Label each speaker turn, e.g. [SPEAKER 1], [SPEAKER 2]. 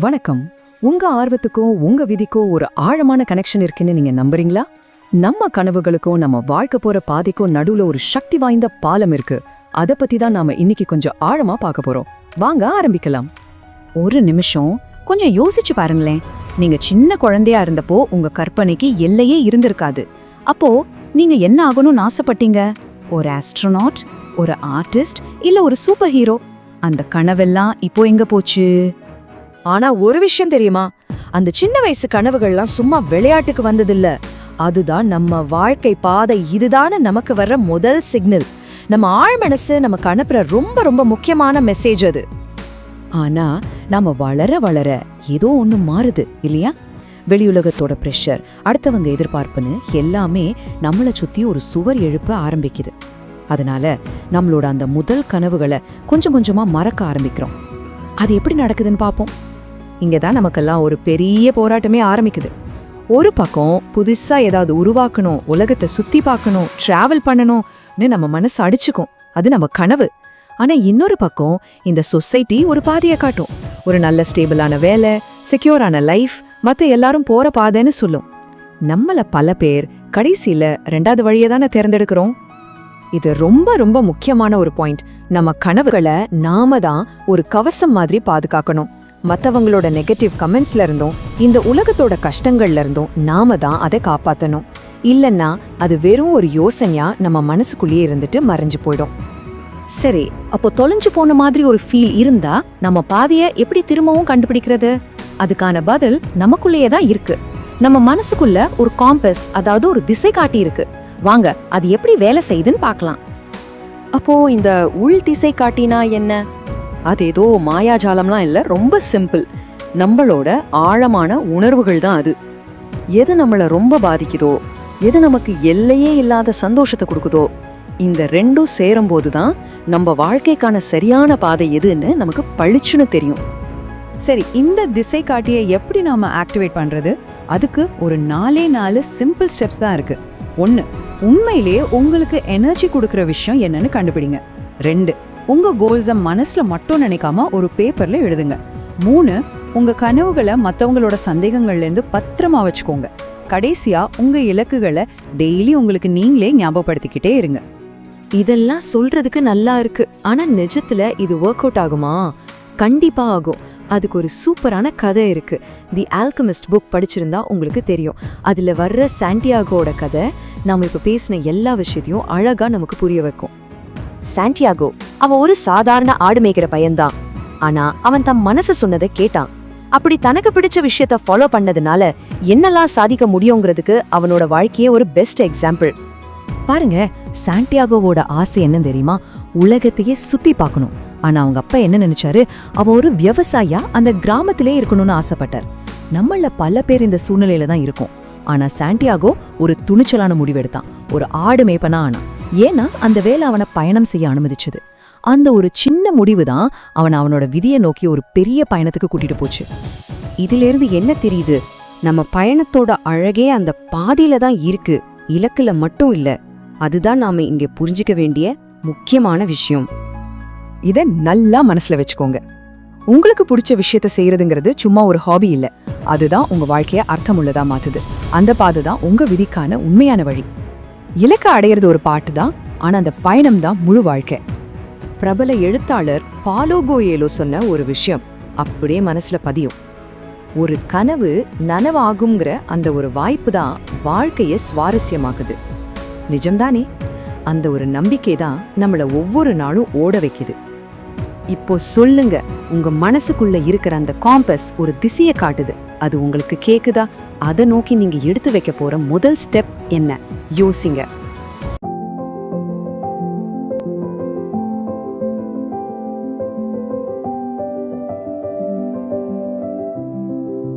[SPEAKER 1] வணக்கம். உங்க ஆர்வத்துக்கும் உங்க விதிக்கும் ஒரு ஆழமான கனெக்ஷன் இருக்குன்னு நீங்க நம்புறீங்களா? நம்ம கனவுகளுக்கும் நம்ம வாழ்க்கை போற பாதைக்கும் நடுவுல ஒரு சக்தி வாய்ந்த பாலம் இருக்கு. அத பத்தி தான் நாம இன்னைக்கு கொஞ்சம் ஆழமா பார்க்க போறோம். வாங்க ஆரம்பிக்கலாம்.
[SPEAKER 2] ஒரு நிமிஷம் கொஞ்சம் யோசிச்சு பாருங்களேன். நீங்க சின்ன குழந்தையா இருந்தப்போ உங்க கற்பனைக்கு எல்லையே இருந்திருக்காது. அப்போ நீங்க என்ன ஆகணும்னு ஆசைப்பட்டீங்க? ஒரு ஆஸ்ட்ரோனாட் ஒரு ஆர்டிஸ்ட் இல்ல ஒரு சூப்பர் ஹீரோ அந்த கனவெல்லாம் இப்போ எங்க போச்சு?
[SPEAKER 3] ஆனா ஒரு விஷயம் தெரியுமா? அந்த சின்ன வயசு கனவுகள்லாம் சும்மா விளையாட்டுக்கு வந்ததில்ல. அதுதான் நம்ம வாழ்க்கை பாதை. இதுதான்னு நமக்கு வர்ற முதல் சிக்னல் நம்ம ஆழ்மனசு நமக்கு அனுப்புற ரொம்ப ரொம்ப முக்கியமான மெசேஜ் அது.
[SPEAKER 1] ஆனா நாம வளர வளர ஏதோ ஒன்று மாறுது இல்லையா? வெளியுலகத்தோட ப்ரெஷர் அடுத்தவங்க எதிர்பார்ப்புன்னு எல்லாமே நம்மளை சுத்தி ஒரு சுவர் எழுப்ப ஆரம்பிக்குது. அதனால நம்மளோட அந்த முதல் கனவுகளை கொஞ்சம் கொஞ்சமா மறக்க ஆரம்பிக்கிறோம். அது எப்படி நடக்குதுன்னு பார்ப்போம் இங்கே தான் நமக்கெல்லாம் ஒரு பெரிய போராட்டமே ஆரம்பிக்குது. ஒரு பக்கம் புதுசாக ஏதாவது உருவாக்கணும் உலகத்தை சுற்றி பார்க்கணும் ட்ராவல் பண்ணணும்னு நம்ம மனசு அடிச்சுக்கும். அது நம்ம கனவு. ஆனால் இன்னொரு பக்கம் இந்த சொசைட்டி ஒரு பாதையை காட்டும். ஒரு நல்ல ஸ்டேபிளான வேலை செக்யூரான லைஃப் மற்ற எல்லாரும் போகிற பாதைன்னு சொல்லும். நம்மள பல பேர் கடைசியில் ரெண்டாவது வழியை தானே தேர்ந்தெடுக்கிறோம்? இது ரொம்ப ரொம்ப முக்கியமான ஒரு பாயிண்ட் நம்ம கனவுகளை நாம தான் ஒரு கவசம் மாதிரி பாதுகாக்கணும். மற்றவங்களோட நெகட்டிவ் கமெண்ட்ஸ்ல இருந்தும் இந்த உலகத்தோட கஷ்டங்கள்ல இருந்தும் நாம தான் அதை காப்பாற்றணும் இல்லைன்னா அது வெறும் ஒரு யோசனையா நம்ம மனசுக்குள்ளேயே இருந்துட்டு மறைஞ்சு போயிடும்.
[SPEAKER 2] சரி அப்போ தொலைஞ்சு போன மாதிரி ஒரு ஃபீல் இருந்தா நம்ம பாதையை எப்படி திரும்பவும் கண்டுபிடிக்கிறது? அதுக்கான பதில் நமக்குள்ளேயே தான் இருக்கு. நம்ம மனசுக்குள்ள ஒரு காம்பஸ் அதாவது ஒரு திசை காட்டி இருக்கு. வாங்க அது எப்படி வேலை செய்யுதுன்னு பார்க்கலாம்.
[SPEAKER 1] அப்போ இந்த உள் திசை காட்டினா என்ன? அது ஏதோ மாயாஜாலம்லாம் இல்லை ரொம்ப சிம்பிள் நம்மளோட ஆழமான உணர்வுகள் தான் அது. எது நம்மளை ரொம்ப பாதிக்குதோ எது நமக்கு எல்லையே இல்லாத சந்தோஷத்தை கொடுக்குதோ இந்த ரெண்டும் சேரும்போது தான் நம்ம வாழ்க்கைக்கான சரியான பாதை எதுன்னு நமக்கு பளிச்சுன்னு தெரியும்.
[SPEAKER 4] சரி இந்த திசை காட்டியை எப்படி நாம ஆக்டிவேட் பண்றது? அதுக்கு ஒரு நாலே நாலு சிம்பிள் ஸ்டெப்ஸ் தான் இருக்கு. ஒன்று உண்மையிலேயே உங்களுக்கு எனர்ஜி கொடுக்குற விஷயம் என்னன்னு கண்டுபிடிங்க. ரெண்டு உங்கள் கோல்ஸை மனசில் மட்டும் நினைக்காம ஒரு பேப்பரில் எழுதுங்க. மூணு உங்கள் கனவுகளை மற்றவங்களோட சந்தேகங்கள்லேருந்து பத்திரமா வச்சுக்கோங்க. கடைசியாக உங்கள் இலக்குகளை டெய்லி உங்களுக்கு நீங்களே ஞாபகப்படுத்திக்கிட்டே இருங்க.
[SPEAKER 3] இதெல்லாம் சொல்றதுக்கு நல்லா இருக்கு. ஆனா நிஜத்துல இது ஒர்க் அவுட் ஆகுமா? கண்டிப்பா ஆகும். அதுக்கு ஒரு சூப்பரான கதை இருக்கு. தி ஆல்கமிஸ்ட் புக் படிச்சிருந்தா உங்களுக்கு தெரியும். அதுல வர்ற சாண்டியாகோட கதை நாம இப்ப பேசின எல்லா விஷயத்தையும் அழகா நமக்கு புரிய வைக்கும். சாண்டியாகோ அவன் ஒரு சாதாரண ஆடு மேய்க்கிற பையன்தான். ஆனா அவன் தன் மனசு சொன்னதை கேட்டான். அப்படி தனக்கு பிடிச்ச விஷயத்த ஃபாலோ பண்ணதுனால என்னெல்லாம் சாதிக்க முடியுங்கிறதுக்கு அவனோட வாழ்க்கையே ஒரு பெஸ்ட் எக்ஸாம்பிள்
[SPEAKER 1] பாருங்க சாண்டியாகோவோட ஆசை என்னன்னு தெரியுமா? உலகத்தையே சுத்தி பார்க்கணும். ஆனா அவங்க அப்பா என்ன நினைச்சாரு? அவன் ஒரு விவசாயியா? அந்த கிராமத்திலே இருக்கணும்னு ஆசைப்பட்டார். நம்மள பல பேர் இந்த சூழ்நிலையில தான் இருக்கும். ஆனா சாண்டியாகோ ஒரு துணிச்சலான முடிவெடுத்தான் ஒரு ஆடு மேய்ப்பனா ஆனான். ஏன்னா அந்த வேலை அவனை பயணம் செய்ய அனுமதிச்சது. அந்த ஒரு சின்ன முடிவு தான் அவன் அவனோட விதியை நோக்கி ஒரு பெரிய பயணத்துக்கு கூட்டிட்டு போச்சு.
[SPEAKER 3] இதிலிருந்து என்ன தெரியுது? நம்ம பயணத்தோட அழகே அந்த பாதியில தான் இருக்கு. இலக்குல மட்டும் இல்ல. அதுதான் நாம இங்க புரிஞ்சுக்க வேண்டிய முக்கியமான விஷயம்.
[SPEAKER 1] இத நல்லா மனசுல வச்சுக்கோங்க. உங்களுக்கு பிடிச்ச விஷயத்த செய்யறதுங்கிறது சும்மா ஒரு ஹாபி இல்ல. அதுதான் உங்க வாழ்க்கைய அர்த்தமுள்ளதா மாத்துது. அந்த பாதை தான் உங்க விதிக்கான உண்மையான வழி. இலக்க அடையிறது ஒரு பாட்டு தான் ஆனா அந்த பயணம் தான் முழு வாழ்க்கை. பிரபல எழுத்தாளர் பாலோ கோயேலோ சொன்ன ஒரு விஷயம் அப்படியே மனசுல பதியும். ஒரு கனவு நனவாகுங்கிற அந்த ஒரு வாய்ப்பு தான் வாழ்க்கைய சுவாரஸ்யமாக்குது. நிஜம்தானே? அந்த ஒரு நம்பிக்கை தான் நம்மளை ஒவ்வொரு நாளும் ஓட வைக்குது. இப்போ சொல்லுங்க உங்க மனசுக்குள்ள இருக்கிற அந்த காம்பஸ் ஒரு திசையை காட்டுது. அது உங்களுக்கு கேக்குதா? அதை நோக்கி நீங்க எடுத்து வைக்க போற முதல் ஸ்டெப் என்ன? யோசிங்க.